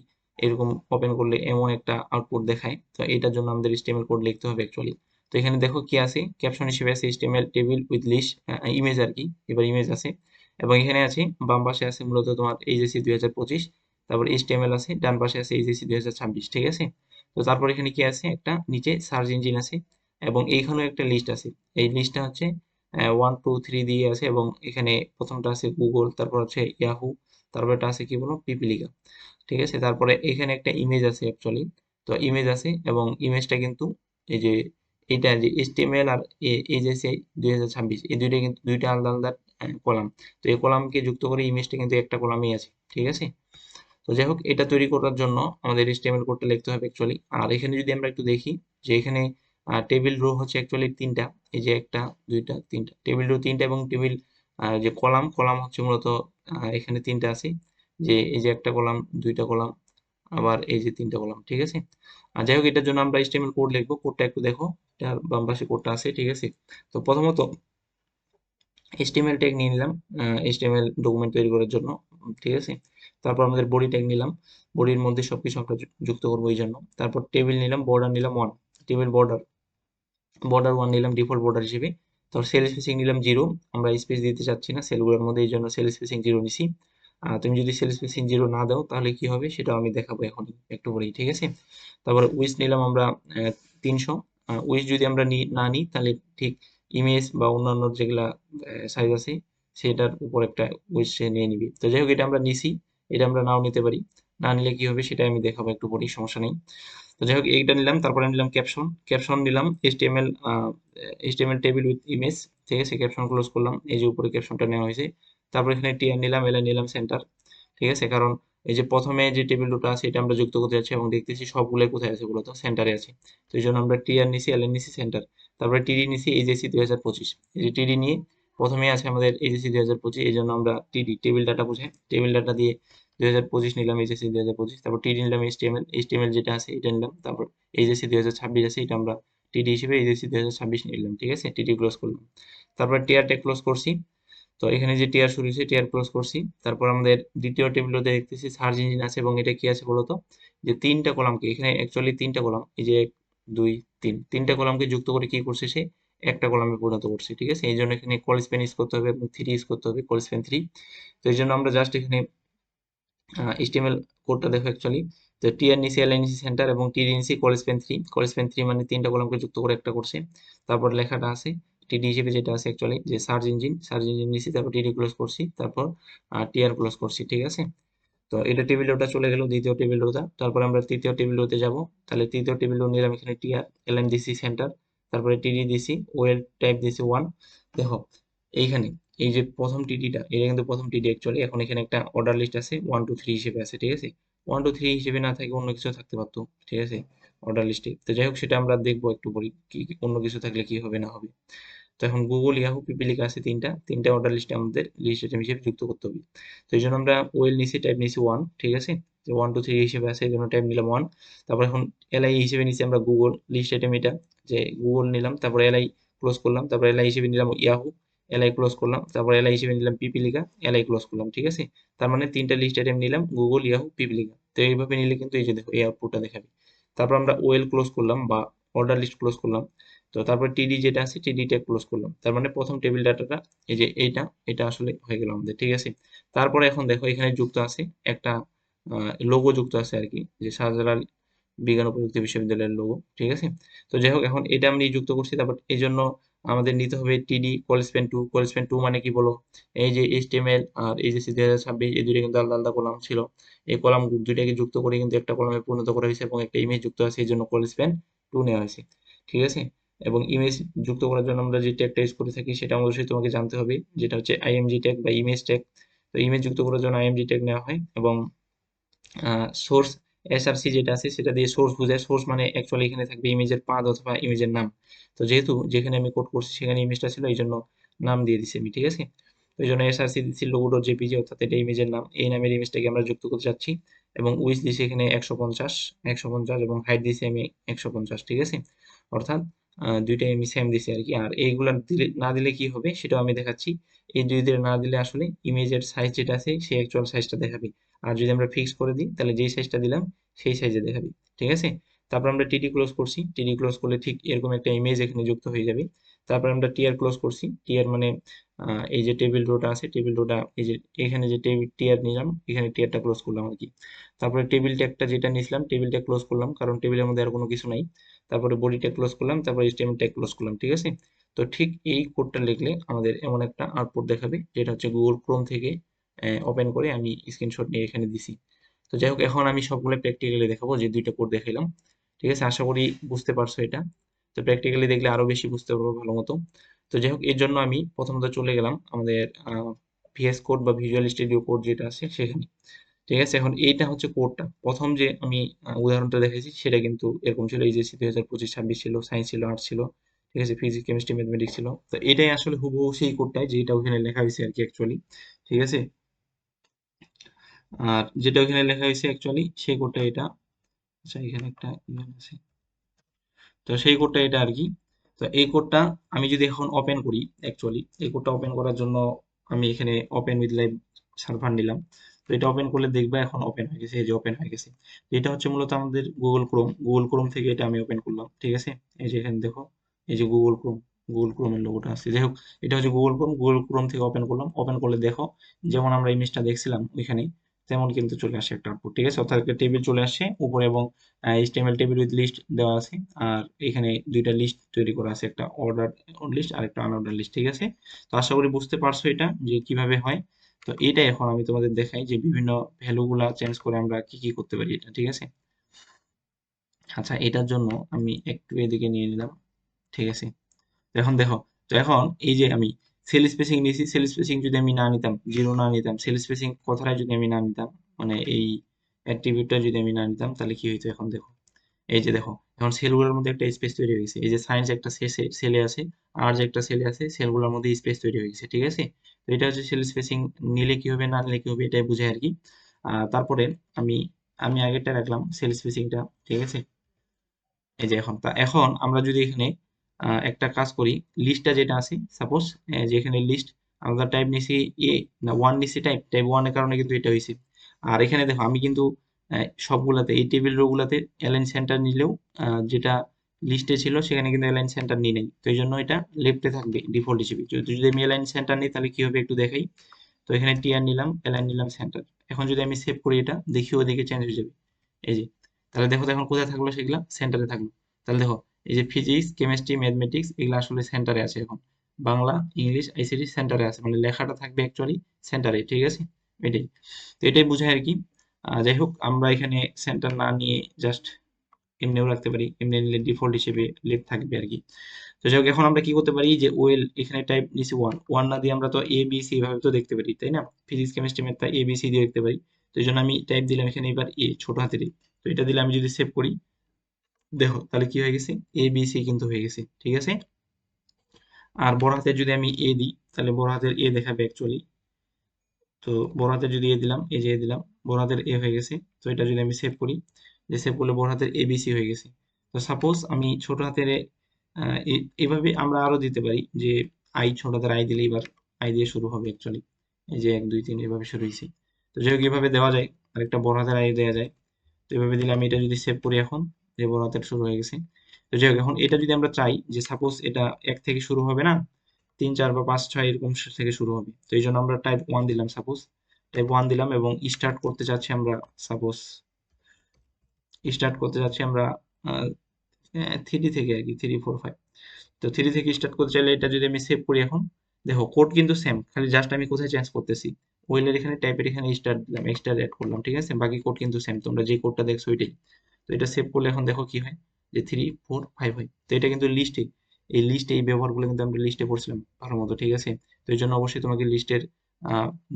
[SPEAKER 1] এরকম ওপেন করলে এমন একটা আউটপুট দেখায়। তো এটার জন্য আমাদের এস্টেমেল কোড লিখতে হবে অ্যাকচুয়ালি তো এখানে দেখো কি আছে? ক্যাপশন হিসেবে আছে HTML table with list image আর কি। এবার ইমেজ আছে। এবং এখানে আছে, বাম পাশে আছে মূলত তোমার এইচএসসি দুই হাজার পঁচিশ, তারপর এইচটিএমএল আছে, ডান পাশে আছে এইচএসসি দুই হাজার ছাব্বিশ, ঠিক আছে? তো তারপর এখানে কি আছে? একটা নিচে সার্চ ইঞ্জিন আছে এবং এইখানেও একটা লিস্ট আছে। এই লিস্টটা হচ্ছে ওয়ান টু থ্রি দিয়ে আছে এবং এখানে প্রথমটা আছে গুগল তারপর হচ্ছে ইয়াহু তারপর এটা আছে কি বলো? পিপিলিকা ঠিক আছে? তারপরে এখানে একটা ইমেজ আছে অ্যাকচুয়ালি তো ইমেজ আছে এবং ইমেজটা কিন্তু এই যে এটা যে এসটিএমএল আর যে দুই হাজার ছাব্বিশ, এই দুইটা কিন্তু, দুইটা আলাদা আলাদা কলাম। তো এই কলামকে যুক্ত করে ইমেজটা কিন্তু একটা কলামেই আছে, ঠিক আছে? তো যাই হোক, এটা তৈরি করার জন্য আমাদের এসটিএমএল কোডটা লিখতে হবে অ্যাকচুয়ালি আর এখানে যদি আমরা একটু দেখি যে এখানে টেবিল রো হচ্ছে অ্যাকচুয়ালি তিনটা, এই যে একটা, দুইটা, তিনটা। টেবিল রো তিনটা এবং টেবিল যে কলাম কলাম হচ্ছে মূলত এখানে তিনটা আছে। যে এই যে একটা কলাম, দুইটা কলাম, আবার এই যে তিনটা কলাম, ঠিক আছে? আর যাই হোক, এটার জন্য আমরা এসটিএমএল কোড লিখব। কোডটা একটু দেখো, এটার বাম পাশে কোডটা আছে, ঠিক আছে? তো প্রথমত এসটিএমএল ট্যাগ নিয়ে নিলাম এসটিএমএল ডকুমেন্ট তৈরি করার জন্য, ঠিক আছে? তারপর আমাদের বডি ট্যাগ নিলাম। বডির মধ্যে সবকিছু আমরা যুক্ত করব এই জন্য। তারপর টেবিল নিলাম বর্ডার নিলাম one table border border one নিলাম ডিফল্ট বর্ডার হিসেবে। তারপর সেল স্পেসিং নিলাম জিরো আমরা স্পেস দিতে চাচ্ছি না সেলগুলোর মধ্যে, এই জন্য সেল স্পেসিং জিরো নিছি। তুমি যদি সেল স্পেসিং জিরো না দাও, তাহলে কি হবে? সেটাও আমি দেখাবো এখন একটু পরেই, ঠিক আছে? তারপরে উইস নিলাম আমরা তিনশো। উইস যদি আমরা না নিই, তাহলে ঠিক ইমেজ বা অন্যান্য যেগুলা সাইজ আছে, সেটার উপর একটা উইস নিয়ে নিবি। তো যাই হোক, এটা আমরা নিছি, এটা আমরা নাও নিতে পারি। না নিলে কি হবে সেটা আমি দেখাবো একটু পরেই, সমস্যা নেই। তো যাই হোক, এইটা নিলাম, তারপরে নিলাম ক্যাপশন ক্যাপশন নিলাম HTML HTML table with image ঠিক আছে? ক্যাপশন ক্লোজ করলাম, এই যে উপরে ক্যাপশনটা নেওয়া হয়েছে। তারপর এখানে টিআর নিলাম এলআই নিলাম সেন্টার ঠিক আছে? কারণ এই যে প্রথমে যে টেবিল দুটো আছে, এটা আমরা যুক্ত করতে যাচ্ছি এবং দেখতেছি সবগুলো কোথায় আছে বলতো? সেন্টারে আছে। তো এই জন্য আমরা টিআর নিছি এলএন নিছি সেন্টার তারপরে টিডি নিছি এইচএসসি দুই হাজার পঁচিশ। এই যে টিডি নিয়ে প্রথমে আছে আমাদের এইচএসসি দুই হাজার পঁচিশ, এই জন্য আমরা টিডি টেবিল ডাটা বোঝাই টেবিল ডাটা দিয়ে দুই হাজার পঁচিশ নিলাম এইচএসসি দুই হাজার পঁচিশ, তারপর টিডি নিলাম এইচটিএমএল এইচটিএমএল যেটা আছে এটা নিলাম, তারপর এইচএসসি দুই হাজার ছাব্বিশ আছে, এটা আমরা টিডি হিসেবে এইচএসসি দুই হাজার ছাব্বিশ নিলাম, ঠিক আছে? টিডি ক্লোজ করলাম। তারপর টিআরটা ক্লোজ করছি। তো এখানে যে টিআর শুরু হয়েছে টিআর ক্লোজ করছি। তারপর আমাদের দ্বিতীয় টেবিলতে দেখতেছি সার্চ ইঞ্জিন আছে এবং এটা কি আছে বলতো? যে তিনটা কলামকে, এখানে অ্যাকচুয়ালি তিনটা কলাম, এই যে এক, দুই, তিন, তিনটা কলামকে যুক্ত করে কি করছে সে? একটা কলামে পরিণত করছে, ঠিক আছে? এই জন্য এখানে কল স্পেন ইউজ করতে হবে এবং থ্রি ইউজ করতে হবে কল স্পেন থ্রি তো এই জন্য আমরা জাস্ট এখানে এইচটিএমএল কোডটা দেখো অ্যাকচুয়ালি তো টিআর নিচে এলআই নিচে সেন্টার এবং টিডি নিচে col span three col span three মানে তিনটা কলামকে যুক্ত করে একটা করছে। তারপর লেখাটা আছে। টিডি হিসেবে যেটা আছে অ্যাকচুয়ালি যে সার্চ ইঞ্জিন সার্চ ইঞ্জিন নিচে তারপর টিডি ক্লোজ করছি, তারপর টিআর ক্লোজ করছি, ঠিক আছে? তো এটা টেবিল রোটা চলে গেল, দ্বিতীয় টেবিল রোটা তারপর আমরা তৃতীয় টেবিল রোতে যাব। তাহলে তৃতীয় টেবিল রো নিলাম, এখানে টিআর এলএম দিছি সেন্টার তারপরে টিডি দিছি ওয়েল টাইপ দিছি ওয়ান দেখো, এইখানে, এই যে প্রথম টিডিটা এটা কিন্তু প্রথম টিডি অ্যাকচুয়ালি এখন এখানে একটা অর্ডার লিস্ট আছে ওয়ান টু থ্রি হিসেবে আছে, ঠিক আছে? ওয়ান টু থ্রি হিসেবে না থাকে অন্য কিছু থাকতে পারতো, ঠিক আছে? অর্ডার লিস্টে তো যাই হোক, সেটা আমরা দেখব একটু পরে কি- অন্য কিছু থাকলে কি হবে, না হবে। তো এখন গুগল ইয়াহু পিপিলিকা আছে তিনটা তিনটা অর্ডার লিস্টে আমাদের লিস্ট আইটেম হিসেবে যুক্ত করতে হবে। তো এই জন্য আমরা ওয়েল নিচে টাইপ নিছি ওয়ান ঠিক আছে? যে ওয়ান টু থ্রি হিসেবে আছে, এই জন্য টাইপ নিলাম ওয়ান তারপর এখন এলআই হিসেবে নিছি আমরা গুগল লিস্ট আইটেম এটা, যে গুগল নিলাম, তারপর এলআই ক্লোজ করলাম, তারপর এলআই হিসেবে নিলাম ইয়াহু এলআই ক্লোজ করলাম, তারপর এলআই হিসেবে নিলাম পিপিলিকা এলআই ক্লোজ করলাম, ঠিক আছে? তার মানে তিনটা লিস্ট আইটেম নিলাম গুগল ইয়াহু পিপিলিকা তো এইভাবে নিলে কিন্তু এই যে দেখো, এই আউটপুটটা দেখাবে। তারপর আমরা ওয়েল ক্লোজ করলাম বা অর্ডার লিস্ট ক্লোজ করলাম। তো তারপর টিডি যেটা আছে টিডিটা ক্লোজ করলাম। তার মানে প্রথম টেবিল ডাটাটা এই যে এইটা, এটা আসলে হয়ে গেল আমাদের, ঠিক আছে? তারপরে এখন দেখো, এখানে যুক্ত আছে একটা লোগো যুক্ত আছে আর কি, যে শাহজালাল বিজ্ঞান ও প্রযুক্তি বিশ্ববিদ্যালয়ের লোগো ঠিক আছে? তো যাই হোক, এখন এটা আমি যুক্ত করছি, তারপর এই জন্য আমাদের নিতে হবে টিডি কলেজপেন টু কলেজপেন টু মানে কি বলো? এই যে এইচটিএমএল আর এই যে দুই হাজার ছাব্বিশ, এই দুইটা কিন্তু আলাদা আলাদা কলাম ছিল। এই কলাম দুইটাকে যুক্ত করে কিন্তু একটা কলামে পরিণত করা হয়েছে এবং একটা ইমেজ যুক্ত আছে এই জন্য কলেজপেন টু নেওয়া হয়েছে, ঠিক আছে? এবং ইমেজ যুক্ত করার জন্য আমরা যে ট্যাগটা ইউজ করে থাকি, সেটা অবশ্যই তোমাকে জানতে হবে, যেটা হচ্ছে আইএমজি ট্যাগ বা ইমেজ ট্যাগ তো ইমেজ যুক্ত করার জন্য আইএমজি ট্যাগ নেওয়া হয় এবং সোর্স এসআরসি যেটা আছে, সেটা দিয়ে সোর্স বোঝায়। সোর্স মানে অ্যাকচুয়ালি এখানে থাকবে ইমেজের পাথ অথবা ইমেজের নাম। তো যেহেতু যেখানে আমি কোড করছি, সেখানে ইমেজটা ছিল, এই জন্য নাম দিয়ে দিছি আমি, ঠিক আছে? তো এই জন্য এসআরসি দিচ্ছি লোগো ডট জেপিজি অর্থাৎ এটা ইমেজের নাম। এই নামের ইমেজটাকে আমরা যুক্ত করতে চাচ্ছি এবং উইস দিছি এখানে একশো পঞ্চাশ একশো পঞ্চাশ এবং হাইট দিছি আমি একশো পঞ্চাশ, ঠিক আছে? অর্থাৎ দুইটাই আমি সেম দিছি আর কি আর এইগুলা দিলে, না দিলে কি হবে সেটাও আমি দেখাচ্ছি। এই দুই দিয়ে না দিলে আসলে ইমেজের সাইজ যেটা আছে, সেই অ্যাকচুয়াল সাইজটা দেখাবে। আর যদি আমরা ফিক্স করে দিই, তাহলে যেই সাইজটা দিলাম, সেই সাইজে দেখাবে। ঠিক আছে? তারপর আমরা টিডি ক্লোজ করছি। টিডি ক্লোজ করলে ঠিক এরকম একটা ইমেজ এখানে যুক্ত হয়ে যাবে। তারপর আমরা টিআর ক্লোজ করছি। টিআর মানে এই যে টেবিল রোটা আছে টেবিল রোটা এই যে এখানে যে টেবিল টিআর নিলাম, এখানে টিআরটা ক্লোজ করলাম আর কি তারপরে টেবিল ট্যাগটা যেটা নিছিলাম টেবিলটা ক্লোজ করলাম, কারণ টেবিলের মধ্যে আর কোনো কিছু নাই। তারপরে বডিটা ক্লোজ করলাম, তারপরে ট্যাগ ক্লোজ করলাম, ঠিক আছে? তো ঠিক এই কোডটা লিখলে আমাদের এমন একটা আউটপুট দেখাবে, যেটা হচ্ছে গুগল ক্রোম থেকে ওপেন করে আমি স্ক্রিনশট নিয়ে এখানে দিছি। তো যাই হোক, এখন আমি সবগুলো প্র্যাকটিক্যালি দেখাবো, যে দুইটা কোড দেখাইলাম, ঠিক আছে? আশা করি বুঝতে পারছ এটা। তো প্র্যাকটিক্যালি দেখলে আরও বেশি বুঝতে পারব ভালো মতো। তো যাই হোক, এর জন্য আমি প্রথমত চলে গেলাম আমাদের ভিএস কোড বা ভিজুয়াল স্টুডিও কোড যেটা আছে সেখানে। ঠিক আছে? এখন এইটা হচ্ছে কোডটা। প্রথম যে আমি উদাহরণটা দেখেছি সেটা কিন্তু এরকম ছিল। এই যে দুই হাজার পঁচিশ, ছাব্বিশ ছিল সায়েন্স ছিল আর্টস ছিল, ঠিক আছে? ফিজিক্স কেমিস্ট্রি ম্যাথমেটিক্স ছিল। তো এটাই আসলে হুবহু সেই কোডটাই যেটা ওখানে লেখা হয়েছে আর কি অ্যাকচুয়ালি ঠিক আছে? আর যেটা ওখানে লেখা হয়েছে অ্যাকচুয়ালি সেই কোডটা এটা। আচ্ছা এখানে একটা ইমেল আছে। তো সেই কোডটা এটা আর কি। তো এই কোডটা আমি যদি এখন ওপেন করি অ্যাকচুয়ালি এই কোডটা ওপেন করার জন্য আমি এখানে ওপেন উইথ লাইভ সার্ভার নিলাম। তো এটা ওপেন করলে দেখবে এখন ওপেন হয়ে গেছে, এই যে ওপেন হয়ে গেছে। এটা হচ্ছে মূলত আমাদের গুগল ক্রোম গুগল ক্রোম থেকে এটা আমি ওপেন করলাম, ঠিক আছে? এই যে এখানে দেখো, এই যে গুগল ক্রোম গুগল ক্রোমের লোগোটা আছে যাই হোক, এটা হচ্ছে গুগল ক্রোম গুগল ক্রোম থেকে ওপেন করলাম। ওপেন করলে দেখো, যেমন আমরা ইমেজটা দেখছিলাম ওইখানে, তেমন কিন্তু চলে আসে একটা আউটপুট ঠিক আছে? অর্থাৎ টেবিল চলে আসে, উপরে এবং এইচটিএমএল টেবিল উইথ লিস্ট দেওয়া আছে, আর এখানে দুইটা লিস্ট তৈরি করা আছে, একটা অর্ডার লিস্ট আর একটা আনঅর্ডার লিস্ট ঠিক আছে? তো আশা করি বুঝতে পারছ এটা, যে কীভাবে হয়। তো এইটাই এখন আমি তোমাদের দেখাই যে বিভিন্ন ভ্যালুগুলা চেঞ্জ করে আমরা কি কি করতে পারি এটা, ঠিক আছে? আচ্ছা এটার জন্য আমি একটু এদিকে নিয়ে নিলাম, ঠিক আছে? এখন দেখো, তো এখন এই যে আমি সেল স্পেসিং নিয়েছি সেল স্পেসিং যদি আমি না নিতাম জিরো না নিতাম সেল স্পেসিং কথাটা যদি আমি না নিতাম মানে এই অ্যাট্রিবিউটটা যদি আমি না নিতাম, তাহলে কি হইতো এখন দেখো? এই যে দেখো এখন সেলগুলোর মধ্যে একটা স্পেস তৈরি হয়ে গেছে। এই যে সায়েন্স একটা সেলে আছে আর যে একটা সেলে আছে সেলগুলোর মধ্যে স্পেস তৈরি হয়ে গেছে, ঠিক আছে? তো এটা হচ্ছে সেল স্পেসিং নিলে কি হবে, না নিলে কি হবে, এটাই বুঝায় আর কি তারপরে আমি আমি আগেরটা রাখলাম সেল স্পেসিংটা ঠিক আছে? এই যে এখন, তা এখন আমরা যদি এখানে একটা কাজ করি লিস্টটা যেটা আছে সাপোজ যে এখানে লিস্ট আমরা টাইপ নিছি এ না ওয়ান নিছি টাইপ টাইপ ওয়ানের কারণে কিন্তু এটা হয়েছে। আর এখানে দেখো, আমি কিন্তু সবগুলাতে, এই টেবিল রোগুলাতে অ্যালাইন সেন্টার নিলেও যেটা লিস্টে ছিল, সেখানে কিন্তু অ্যালাইন সেন্টার নিয়ে নেই। তো এই জন্য এটা লেফটে থাকবে ডিফল্ট হিসেবে। যদি আমি অ্যালাইন সেন্টার নিই, তাহলে কি হবে একটু দেখাই? তো এখানে টিআর নিলাম অ্যালাইন নিলাম সেন্টার এখন যদি আমি সেভ করি এটা, দেখি ওদিকে চেঞ্জ হয়ে যাবে। এই যে, তাহলে দেখো এখন কোথায় থাকল সেগুলা? সেন্টারে থাকল। তাহলে দেখো, এই যে ফিজিক্স কেমিস্ট্রি ম্যাথমেটিক্স এগুলো আসলে সেন্টারে আছে এখন। বাংলা, ইংলিশ আইসিটি সেন্টারে আছে। মানে লেখাটা থাকবে অ্যাকচুয়ালি সেন্টারে ঠিক আছে? এটাই। তো এটাই বোঝায় আর কি। যাই হোক, আমরা এখানে সেন্টার না নিয়ে জাস্ট এমনিও রাখতে পারি, এমনি নিলে ডিফল্ট হিসেবে লেফট থাকবে আর কি। তো যাই হোক, এখন আমরা কি করতে পারি? যে ওয়েল এখানে টাইপ নিচে ওয়ান ওয়ান না দিয়ে আমরা তো এ বি সি এভাবে তো দেখতে পারি, তাই না? ফিজিক্স কেমিস্ট্রি ম্যাথটা এ বি সি দিয়ে দেখতে পারি। তো এই জন্য আমি টাইপ দিলাম এখানে এবার এ ছোট হাতের তো এটা দিলে আমি যদি সেভ করি, দেখো, তাহলে কি হয়ে গেছে? এ বি সি কিন্তু হয়ে গেছে, ঠিক আছে? আর বড় হাতের যদি আমি এ দিই, তাহলে বড় হাতের এ দেখাবে অ্যাকচুয়ালি তো বড় হাতের যদি এ দিলাম এই যে এ দিলাম বড় হাতের এ হয়ে গেছে। তো এটা যদি আমি সেভ করি যে সেভ করলে বড় হাতের এ বি সি হয়ে গেছে। তো সাপোজ আমি ছোট হাতের এ, এভাবে আমরা আরও দিতে পারি যে আই ছোট হাতের আই দিলে এবার আই দিয়ে শুরু হবে অ্যাকচুয়ালি এই যে এক দুই তিন এভাবে শুরু হয়েছে। তো যাই হোক এভাবে দেওয়া যায়। আরেকটা বড় হাতের আই দেওয়া যায়। তো এভাবে দিলে আমি এটা যদি সেভ করি এখন যে বড় হাতের শুরু হয়ে গেছে। তো যাই হোক এখন এটা যদি আমরা চাই যে সাপোজ এটা এক থেকে শুরু হবে না তিন, চার বা পাঁচ, ছয় এরকম থেকে শুরু হবে। তো এই জন্য আমরা টাইপ ওয়ান দিলাম সাপোজ টাইপ ওয়ান দিলাম এবং স্টার্ট করতে চাচ্ছি আমরা সাপোজ স্টার্ট করতে চাচ্ছি আমরা থ্রি থেকে আর কি থ্রি ফোর ফাইভ তো থ্রি থেকে স্টার্ট করতে চাইলে এটা যদি আমি সেভ করি এখন, দেখো কোড কিন্তু সেম খালি জাস্ট আমি কোথায় চেঞ্জ করতেছি? ওয়েলের এখানে টাইপের এখানে স্টার্ট দিলাম এক্সট্রা অ্যাড করলাম, ঠিক আছে? বাকি কোড কিন্তু সেম তোমরা যে কোডটা দেখছ ওইটাই। তো এটা সেভ করলে এখন দেখো কি হয়? যে থ্রি ফোর ফাইভ হয়। তো এটা কিন্তু লিস্টে এই লিস্টে এই ব্যবহারগুলো কিন্তু আমরা লিস্টে পড়ছিলাম ভালো মতো, ঠিক আছে? তো এই জন্য অবশ্যই তোমাকে লিস্টের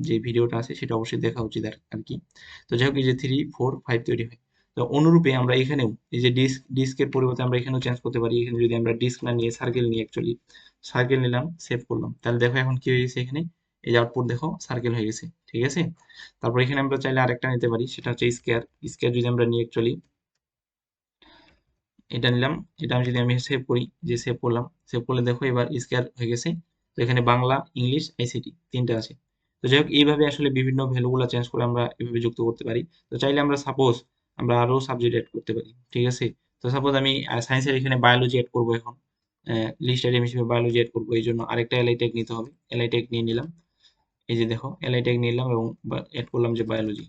[SPEAKER 1] যে ভিডিওটা আছে সেটা অবশ্যই দেখা উচিত আর কি। তো যাই হোক, এই যে থ্রি ফোর ফাইভ তৈরি হয়। তো অনুরূপে আমরা এখানেও, এই যে ডিস্ক ডিস্কের পরিবর্তে আমরা এখানেও চেঞ্জ করতে পারি। এখানে যদি আমরা ডিস্ক না নিয়ে সার্কেল নিয়ে অ্যাকচুয়ালি সার্কেল নিলাম সেভ করলাম, তাহলে দেখো এখন কি হয়ে গেছে এখানে? এই যে আউটপুট দেখো সার্কেল হয়ে গেছে, ঠিক আছে? তারপর এখানে আমরা চাইলে আরেকটা নিতে পারি, সেটা হচ্ছে স্কেয়ার স্কেয়ার যদি আমরা নিই অ্যাকচুয়ালি এটা নিলাম। এটা আমি যদি আমি সেভ করি, যে সেভ করলাম সেভ করলে দেখো এবার স্কেয়ার হয়ে গেছে। তো এখানে বাংলা, ইংলিশ আইসিটি তিনটা আছে। তো যাই হোক, এইভাবে আসলে বিভিন্ন ভ্যালুগুলো চেঞ্জ করে আমরা এভাবে যুক্ত করতে পারি। তো চাইলে আমরা সাপোজ আমরা আরও সাবজেক্ট অ্যাড করতে পারি, ঠিক আছে? তো সাপোজ আমি সায়েন্সের এখানে বায়োলজি অ্যাড করব এখন। লিস্ট আইটেম হিসেবে বায়োলজি অ্যাড করব এই জন্য আরেকটা এলআই টেক নিতে হবে। এলআই টেক নিয়ে নিলাম। এই যে দেখো এলআই টেক নিলাম এবং অ্যাড করলাম যে বায়োলজি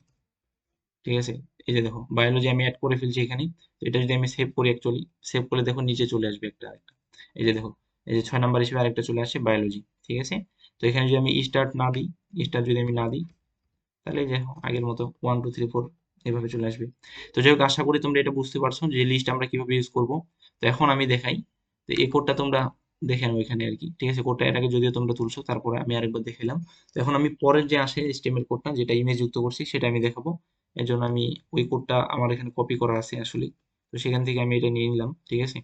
[SPEAKER 1] ঠিক আছে? এই যে দেখো বায়োলজি আমি অ্যাড করে ফেলছি এখানে এটা যদি আমি সেভ করি অ্যাকচুয়ালি সেভ করে দেখো নিচে চলে আসবে একটা আরেকটা। এই যে দেখো, এই যে ছয় নাম্বার হিসেবে আরেকটা চলে আসে বায়োলজি ঠিক আছে? তো এখানে যদি আমি স্টার্ট না দিই স্টার্ট যদি আমি না দিই, তাহলে যে আগের মতো ওয়ান টু থ্রি ফোর এভাবে চলে আসবে। তো যাই হোক, আশা করি তোমরা এটা বুঝতে পারছ যে লিস্ট আমরা কীভাবে ইউজ করব। তো এখন আমি দেখাই, তো এই কোডটা তোমরা দেখে নাও এখানে আর কি, ঠিক আছে? কোডটা এর আগে যদিও তোমরা তুলছো, তারপরে আমি আরেকবার দেখালাম তো এখন আমি পরের যে আসে HTML কোডটা যেটা ইমেজ যুক্ত করছি, সেটা আমি দেখাবো। এর জন্য আমি ওই কোডটা আমার এখানে কপি করা আছে আসলে তো সেখান থেকে আমি এটা নিয়ে নিলাম, ঠিক আছে?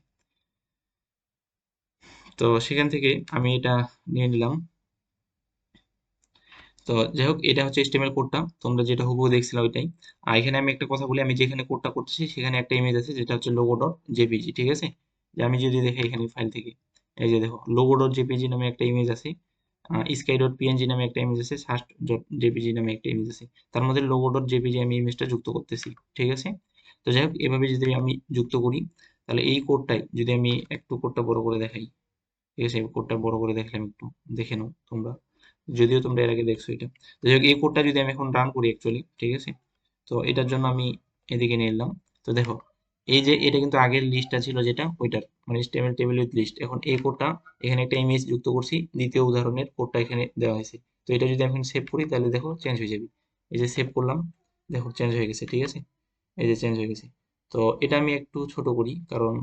[SPEAKER 1] তো সেখান থেকে আমি এটা নিয়ে নিলাম। তো যাই হোক, এটা হচ্ছে HTML কোডটা তোমরা যেটা হুবহু দেখছিলে ওইটাই। আর এখানে আমি একটা কথা বলি, আমি যেখানে কোডটা করতেছি সেখানে একটা ইমেজ আছে, যেটা হচ্ছে লোগো ডট জেপিজি ঠিক আছে? যে আমি যদি দেখি এখানে ফাইল থেকে, এই যে দেখো লোগো ডট জেপিজি নামে একটা ইমেজ আছে। স্কাই ডট পিএনজি নামে একটা ইমেজ আছে সাস্ট ডট জেপিজি নামে একটা ইমেজ আছে। তার মধ্যে লোগো ডট জেপিজি আমি ইমেজটা যুক্ত করতেছি, ঠিক আছে? তো যাই হোক, এভাবে যদি আমি যুক্ত করি, তাহলে এই কোডটাই যদি আমি একটু কোডটা বড় করে দেখাই, ঠিক আছে? এই কোডটা বড় করে দেখলাম একটু দেখে নাও তোমরা। যদিও তোমরা এর আগে দেখছ এটা। তো যাই হোক, এই কোডটা যদি আমি এখন রান করি অ্যাকচুয়ালি ঠিক আছে? তো এটার জন্য আমি এদিকে নিয়ে এলাম। তো দেখো এই যে এটা কিন্তু আগের লিস্টটা ছিল যেটা, ওইটার মানে স্টেমেল টেবিল উইথ লিস্ট এখন এই কোডটা এখানে একটা ইমেজ যুক্ত করছি, দ্বিতীয় উদাহরণের কোডটা এখানে দেওয়া হয়েছে। তো এটা যদি আমি সেভ করি, তাহলে দেখো চেঞ্জ হয়ে যাবে। এই যে সেভ করলাম, দেখো চেঞ্জ হয়ে গেছে, ঠিক আছে? এই যে চেঞ্জ হয়ে গেছে। তো এটা আমি একটু ছোট করি, কারণ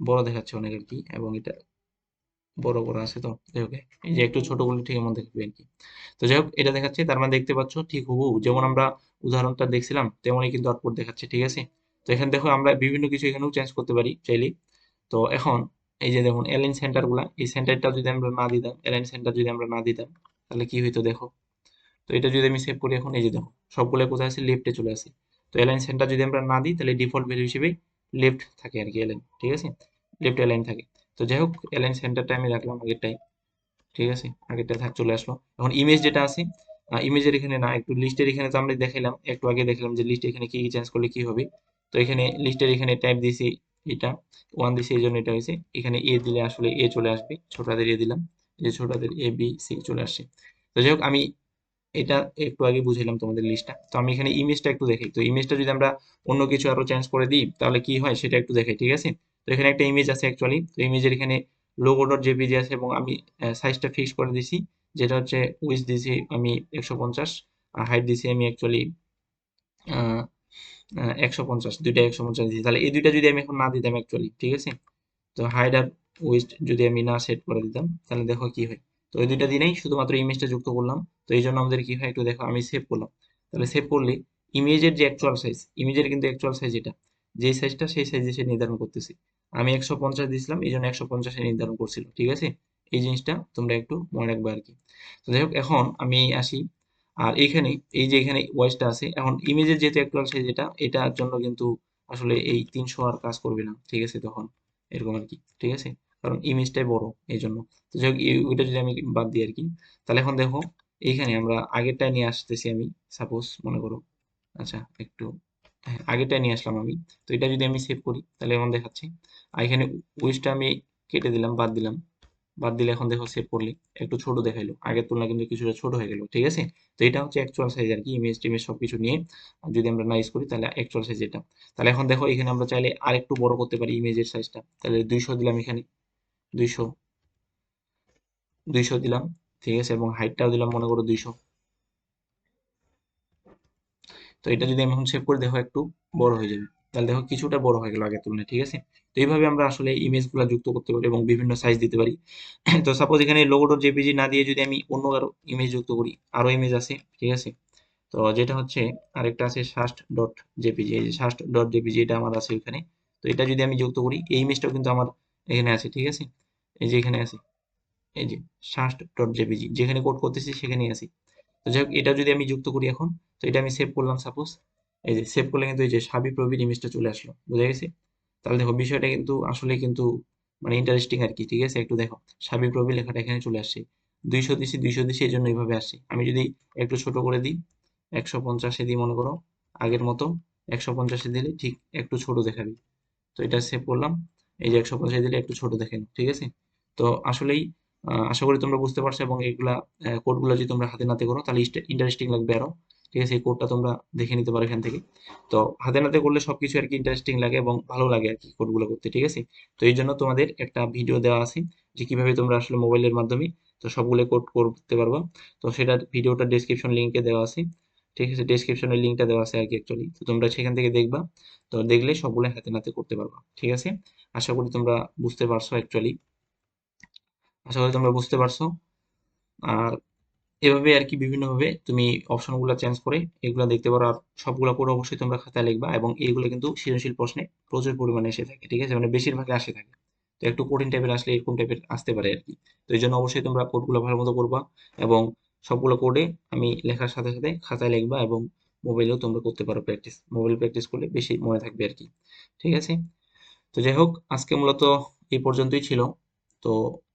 [SPEAKER 1] বড় দেখাচ্ছে অনেক আর কি, এবং এটা বড় বড় আছে তো, যাই হোক, এই যে একটু ছোট করলে ঠিক এমন দেখবে আর কি। তো যাই হোক, এটা দেখাচ্ছে, তার মানে দেখতে পাচ্ছ ঠিক হুবহু। যেমন আমরা উদাহরণটা দেখছিলাম, তেমনই কিন্তু আউটপুট দেখাচ্ছে, ঠিক আছে? তো এখানে দেখো আমরা বিভিন্ন কিছু এখানেও চেঞ্জ করতে পারি চাইলে তো এখন এই যে দেখুন সেন্টারগুলা, এই সেন্টারটা যদি আমরা না দিতাম এলাইন সেন্টার যদি আমরা না দিতাম, তাহলে কি হইতো দেখো? তো এটা যদি আমি সেভ করি এখন, এই যে দেখো, সবগুলো কোথায় আছে? লেফটে চলে আসে। তো এলাইন সেন্টার যদি আমরা না দিই, তাহলে ডিফল্ট ভ্যালু হিসেবে লেফট থাকে আর কি এলাইন ঠিক আছে? লেফট এলাইন থাকে। তো যাই হোক এলাইন সেন্টারটা আমি রাখলাম আগেরটাই ঠিক আছে? আগেরটা থাক, চলে আসলো। এখন ইমেজ যেটা আছে ইমেজের এখানে না, একটু লিস্টের এখানে তো আমরা দেখাইলাম, একটু আগে দেখলাম যে লিস্ট এখানে কি কি চেঞ্জ করলে কি হবে। তো এখানে লিস্টের এখানে টাইপ দিয়েছি এটা ওয়ান দিয়েছি এই জন্য এটা হয়েছে। এখানে এ দিলে আসলে এ চলে আসবে, ছোটাদের এ দিলাম যে ছোটাদের এ বি সি চলে আসছে। তো যাই হোক, আমি এটা একটু আগে বুঝাইলাম তোমাদের লিস্টটা তো আমি এখানে ইমেজটা একটু দেখাই। তো ইমেজটা যদি আমরা অন্য কিছু আরও চেঞ্জ করে দিই, তাহলে কি হয় সেটা একটু দেখাই, ঠিক আছে? তো এখানে একটা ইমেজ আছে অ্যাকচুয়ালি তো ইমেজের এখানে লোগো ডট জেপিজি আছে এবং আমি সাইজটা ফিক্স করে দিছি যেটা হচ্ছে উইথ দিছি আমি একশো পঞ্চাশ, আর হাইট দিছি আমি অ্যাকচুয়ালি একশো পঞ্চাশ, দুইটা একশো পঞ্চাশ দিছি তাহলে এই দুইটা যদি আমি এখন না দিতাম অ্যাকচুয়ালি ঠিক আছে? তো হাইট আর উইস্ট যদি আমি না সেট করে দিতাম, তাহলে দেখো কি হয়? তো ওই দুইটা দিনেই শুধুমাত্র ইমেজটা যুক্ত করলাম। তো এই জন্য আমাদের কি হয়? একটু দেখো, আমি সেভ করলাম। তাহলে সেভ করলে ইমেজের যে অ্যাকচুয়াল সাইজ ইমেজের কিন্তু অ্যাকচুয়াল সাইজ এটা। যেই সাইজটা সেই সাইজে সে নির্ধারণ করতেছি। আমি একশো পঞ্চাশ দিয়েছিলাম এই জন্য একশো পঞ্চাশে নির্ধারণ করছিল, ঠিক আছে? এই জিনিসটা তোমরা একটু মনে রাখবে আর কি। তো যাই হোক, এখন আমি আসি আর এখানে এই যে এখানে ওয়াইসটা আছে, এখন ইমেজের যেহেতু অ্যাকচুয়াল সাইজ এটা এটার জন্য কিন্তু আসলে এই তিনশো আর কাজ করবে না, ঠিক আছে, তখন, এরকম আর কি, ঠিক আছে? কারণ ইমেজটাই বড় এই জন্য তো যাই হোক ওইটা যদি আমি বাদ দিই আর কি, তাহলে এখন দেখো, এইখানে আমরা আগেরটা নিয়ে আসতেছি আমি সাপোজ মনে করো আচ্ছা একটু হ্যাঁ আগেরটা নিয়ে আসলাম আমি, তো এটা যদি আমি সেভ করি, তাহলে এমন দেখাচ্ছে, আর এখানে উইসটা আমি কেটে দিলাম, বাদ দিলাম। বাদ দিলে এখন দেখো সেভ করলে। একটু ছোট দেখাইলো। আগের তুলনায় কিন্তু কিছুটা ছোট হয়ে গেল, ঠিক আছে? তো এটা হচ্ছে অ্যাকচুয়াল সাইজ আর কি ইমেজ টিমেজ সবকিছু নিয়ে। যদি আমরা না ইউজ করি তাহলে অ্যাকচুয়াল সাইজ এটা। তাহলে এখন দেখো এখানে আমরা চাইলে আর একটু বড় করতে পারি ইমেজের সাইজটা তাহলে দুইশো দিলাম এখানে। দুইশো। দুইশো দিলাম, ঠিক আছে? এবং হাইটটাও দিলাম মনে করো দুইশো। তো এটা যদি আমি এখন সেভ করে দেখো একটু বড় হয়ে যাবে। তাহলে দেখো কিছুটা বড় হয়ে গেল আগের তুলনায়, ঠিক আছে? তো এইভাবে আমরা আসলে ইমেজ ইমেজগুলো যুক্ত করতে পারি এবং বিভিন্ন সাইজ দিতে পারি। [clears throat] তো সাপোজ এখানে লোগো ডট জেপিজি না দিয়ে যদি আমি অন্য আরও ইমেজ যুক্ত করি, আরও ইমেজ আছে, ঠিক আছে? তো যেটা হচ্ছে, আরেকটা আছে শাস্ট ডট জেপিজি এই যে শাস্ট ডট জেপিজি এটা আমার আছে ওইখানে। তো এটা যদি আমি যুক্ত করি, এই ইমেজটাও কিন্তু আমার এখানে আছে, ঠিক আছে? এই যে এখানে আছে, এই যে শাস্ট ডট জেপিজি যেখানে কোড করতেছি সেখানেই আছে। তো যাই হোক, এটা যদি আমি যুক্ত করি এখন, তো এটা আমি সেভ করলাম সাপোজ এই যে সেভ করলে কিন্তু এই যে সাবি প্রবির ইমেজটা চলে আসলো, বুঝা গেছে? তাহলে দেখো বিষয়টা কিন্তু আসলে কিন্তু মানে ইন্টারেস্টিং আর কি, ঠিক আছে? একটু দেখো, সাবি প্রবি লেখাটা এখানে চলে আসছে দুইশো দিছি দুইশো দিছি এই জন্য এইভাবে আসছে আমি যদি একটু ছোট করে দিই, একশো পঞ্চাশে দিই মনে করো, আগের মতো, একশো পঞ্চাশে দিলে ঠিক একটু ছোট দেখাবে। তো এটা সেভ করলাম, এই যে একশো পঞ্চাশে দিলে একটু ছোট দেখেন, ঠিক আছে? তো আসলেই আশা করি তোমরা বুঝতে পারছ এবং এগুলা কোডগুলো যদি তোমরা হাতে নাতে করো, তাহলে ইন্টারেস্টিং লাগবে আরও। ঠিক আছে, এই কোডটা তোমরা দেখে নিতে পারো এখান থেকে। তো হাতে নাতে করলে সবকিছু আর কি ইন্টারেস্টিং লাগে এবং ভালো লাগে আর কি কোডগুলো করতে, ঠিক আছে? তো এই জন্য তোমাদের একটা ভিডিও দেওয়া আছে যে কীভাবে তোমরা আসলে মোবাইলের মাধ্যমে তো সবগুলো কোড করতে পারবা। তো সেটা ভিডিওটা ডেসক্রিপশন লিঙ্কে দেওয়া আছে, ঠিক আছে? ডেসক্রিপশনের লিঙ্কটা দেওয়া আছে আর কি অ্যাকচুয়ালি তো তোমরা সেখান থেকে দেখবা, তো দেখলে সবগুলো হাতে নাতে করতে পারবা, ঠিক আছে? আশা করি তোমরা বুঝতে পারছ অ্যাকচুয়ালি আশা করি তোমরা বুঝতে পারছ। আর এভাবে আর কি বিভিন্নভাবে তুমি অপশনগুলো চেঞ্জ করে এগুলো দেখতে পারো। আর সবগুলো করে অবশ্যই তোমরা খাতায় লিখবা এবং এইগুলো কিন্তু সৃজনশীল প্রশ্নে প্রচুর পরিমাণে এসে থাকে, ঠিক আছে? মানে বেশিরভাগে আসে থাকে। তো একটু কঠিন টাইপের আসলে এরকম টাইপের আসতে পারে আর কি তো এই জন্য অবশ্যই তোমরা কোডগুলো ভালো মতো করবা এবং সবগুলো কোডে আমি লেখার সাথে সাথে খাতায় লিখবা এবং মোবাইলেও তোমরা করতে পারো প্র্যাকটিস মোবাইল প্র্যাকটিস করলে বেশি মনে থাকবে আর কি ঠিক আছে? তো যাই হোক, আজকে মূলত এই পর্যন্তই ছিল। তো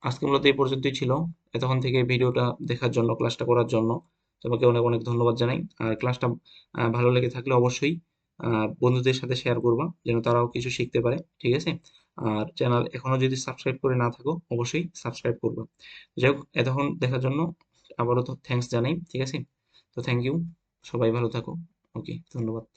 [SPEAKER 1] আজকে মূলত এই পর্যন্তই ছিল। এতক্ষণ থেকে ভিডিওটা দেখার জন্য ক্লাসটা করার জন্য তোমাকে অনেক অনেক ধন্যবাদ জানাই। আর ক্লাসটা ভালো লেগে থাকলে অবশ্যই বন্ধুদের সাথে শেয়ার করবা, যেন তারাও কিছু শিখতে পারে, ঠিক আছে? আর চ্যানেল এখনও যদি সাবস্ক্রাইব করে না থাকো, অবশ্যই সাবস্ক্রাইব করবা। যাই হোক, এতক্ষণ দেখার জন্য আবারও তো থ্যাংকস জানাই, ঠিক আছে? তো থ্যাংক ইউ সবাই ভালো থাকো ওকে ধন্যবাদ।